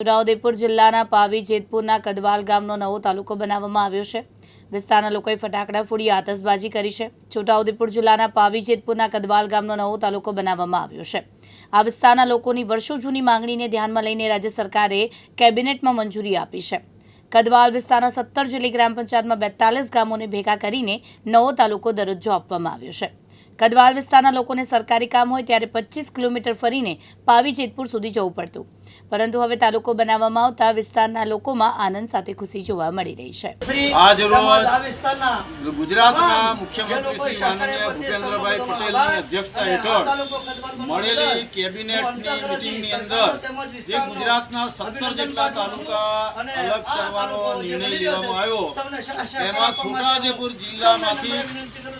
છોટાઉદેપુર જિલ્લાના પાવી જેતપુરના કદવાલ ગામનો નવો તાલુકો બનાવવામાં આવ્યો છે. વિસ્તારના લોકોએ ફટાકડા ફોડી આતશબાજી કરી છે. છોટાઉદેપુર જિલ્લાના પાવી જેતપુરના કદવાલ ગામનો નવો તાલુકો બનાવવામાં આવ્યો છે. આ વિસ્તારના લોકોની વર્ષો જૂની માંગણીને ધ્યાનમાં લઈને રાજ્ય સરકારે કેબિનેટમાં મંજૂરી આપી છે. કદવાલ વિસ્તારના સત્તર જેટલી ગ્રામ પંચાયતમાં બેતાલીસ ગામોને ભેગા કરીને નવો તાલુકો દરજ્જો આપવામાં આવ્યો છે. કદવાલ વિસ્તારના લોકોને સરકારી કામ હોય ત્યારે પચીસ કિલોમીટર ફરીને પાવી જેતપુર સુધી જવું પડતું પરંતુ હવે તાલુકો બનાવવામાં આવતા વિસ્તારના લોકોમાં આનંદ સાથે ખુશી જોવા મળી રહી છે આજ રોજ તેમજ આ વિસ્તારના ગુજરાતના મુખ્યમંત્રી શ્રી માનનીય ભૂપેન્દ્રભાઈ પટેલની અધ્યક્ષતા હેઠળ મળેલી કેબિનેટની તેમજ અંદર જે ગુજરાતના સત્તર જેટલા તાલુકા અલગ કરવાનો નિર્ણય લેવામાં આવ્યો એમાં છોટાઉદેપુર જિલ્લામાંથી.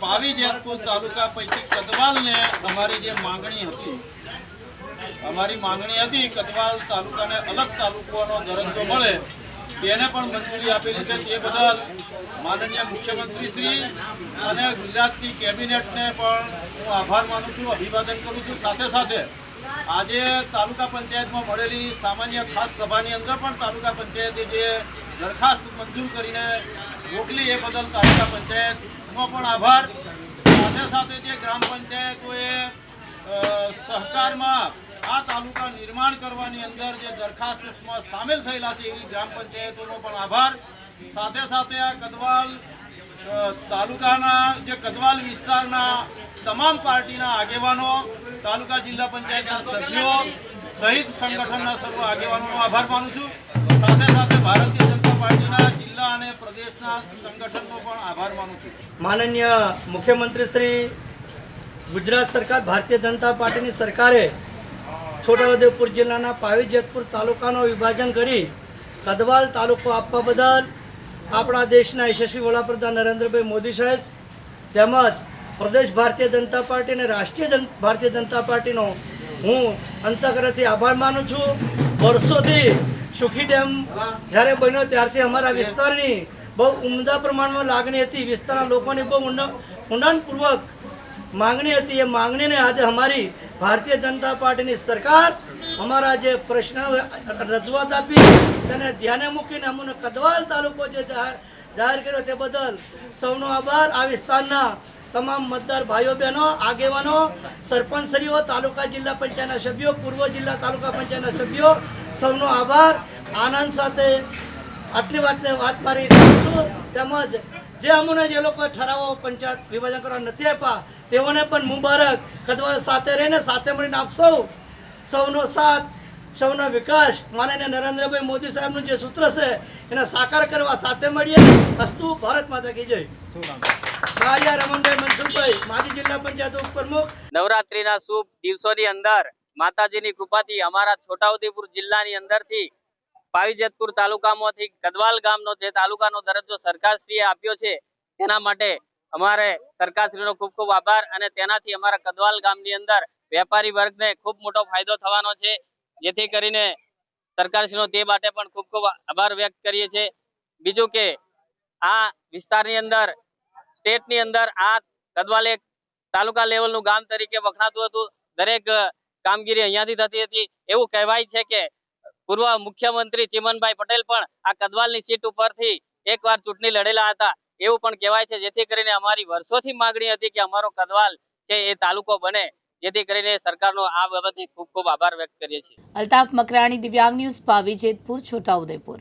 પાવી જેતપુર તાલુકા પૈકી કદવાલને અમારી જે માંગણી હતી, અમારી માંગણી હતી કદવાલ તાલુકાને અલગ તાલુકાનો દરજ્જો મળે, તેને પણ મંજૂરી આપેલી છે. તે બદલ માનનીય મુખ્યમંત્રી શ્રી અને ગુજરાતની કેબિનેટને પણ હું આભાર માનું છું, અભિવાદન કરું છું. સાથે સાથે આજે તાલુકા પંચાયતમાં મળેલી સામાન્ય ખાસ સભાની અંદર પણ તાલુકા પંચાયતે જે દરખાસ્ત મંજૂર કરીને મોકલી, એ બદલ તાલુકા પંચાયતનો પણ આભાર. સાથે સાથે જે ગ્રામ પંચાયતોએ સહકારમાં આ તાલુકા નિર્માણ કરવાની અંદર જે દરખાસ્તમાં સામેલ થયેલા છે એવી ગ્રામ પંચાયતોનો પણ આભાર. સાથે સાથે આ કદવાલ તાલુકાના, જે કદવાલ વિસ્તારના તમામ પાર્ટીના આગેવાનો, તાલુકા જિલ્લા પંચાયતના સભ્યો સહિત સંગઠનના સર્વ આગેવાનોનો આભાર માનું છું. માનનીય મુખ્યમંત્રી શ્રી, ગુજરાત સરકાર, ભારતીય જનતા પાર્ટીની સરકારે છોટાઉદેપુર જિલ્લાના પાવી જેતપુર તાલુકાનો વિભાજન કરી કદવાલ તાલુકો આપવા બદલ આપણા દેશના યશસ્વી વડાપ્રધાન નરેન્દ્રભાઈ મોદી સાહેબ તેમજ પ્રદેશ ભારતીય જનતા પાર્ટી અને રાષ્ટ્રીય જન, ભારતીય જનતા પાર્ટીનો હું અંતઃકરણથી આભાર માનું છું. વર્ષોથી સુખી ડેમ જ્યારે બન્યો ત્યારથી અમારા વિસ્તારની બહુ ઉમદા પ્રમાણમાં લાગણી હતી. વિસ્તારના લોકોની બહુ ઊંડા ઊંડાણપૂર્વક માંગણી હતી. એ માંગણીને આજે અમારી ભારતીય જનતા પાર્ટીની સરકાર અમારા જે પ્રશ્ન રજૂઆત આપી તેને ધ્યાને મૂકીને અમને કદવાલ તાલુકો જે જાહેર કર્યો તે બદલ સૌનો આભાર. આ વિસ્તારના તમામ મતદાર ભાઈઓ, બહેનો, આગેવાનો સરપંચશ્રીઓ તાલુકા જિલ્લા પંચાયતના સભ્યો, પૂર્વ જિલ્લા તાલુકા પંચાયતના સભ્યો સૌનો આભાર. આનંદ સાથે આટલી વાતને વાત મારી છું. તેમજ જે અમને જે લોકો ઠરાવો પંચાયત વિભાજન કરવા નથી આપ્યા, તેઓને પણ મુબારક. કદવાર સાથે રહીને સાથે મળીને આપ સૌનો સાથ, સૌનો વિકાસ. માનનીય નરેન્દ્રભાઈ મોદી સાહેબનું જે સૂત્ર છે, એને સાકાર કરવા સાથે મળીએ. અસ્તુ ભારત માતા કી જય. રાજા રમણભાઈ મનસુખભાઈ, માજી જિલ્લા પંચાયત ઉપપ્રમુખ. નવરાત્રીના શુભ દિવસોની અંદર માતાજીની કૃપાથી અમારા છોટાઉદેપુર જિલ્લાની અંદરથી પાવીજેતપુર તાલુકામાંથી કદવાલ ગામનો જે તાલુકાનો દરજ્જો સરકારશ્રીએ આપ્યો છે, તેના માટે અમારે સરકારશ્રીનો ખૂબ ખૂબ આભાર અને તેનાથી અમારા કદવાલ ગામની અંદર વેપારી વર્ગને ખૂબ મોટો ફાયદો થવાનો છે. જેથી કરીને સરકારશ્રીનો તે માટે પણ ખૂબ ખૂબ આભાર વ્યક્ત કરીએ છીએ બીજું કે આ વિસ્તારની અંદર, સ્ટેટની અંદર આ કદવાલ એક તાલુકા લેવલનું ગામ તરીકે વખણાતું હતું. દરેક કામગીરી અહીંયાથી થતી હતી. એવું કહેવાય છે કે પૂર્વ મુખ્યમંત્રી ચિમનભાઈ પટેલ પણ આ કદવાલની સીટ ઉપરથી એકવાર ચૂંટણી લડેલા હતા. એવું પણ કહેવાય છે, જેથી કરીને અમારી વર્ષોથી માંગણી હતી કે અમારો કદવાલ છે એ તાલુકો બને. જેથી કરીને સરકારનો આ બાબતે ખૂબ ખૂબ આભાર વ્યક્ત કરીએ છીએ. અલ્તાફ મકરાણી, દિવ્યાંગ ન્યૂઝ પાવી જેતપુર છોટાઉદેપુર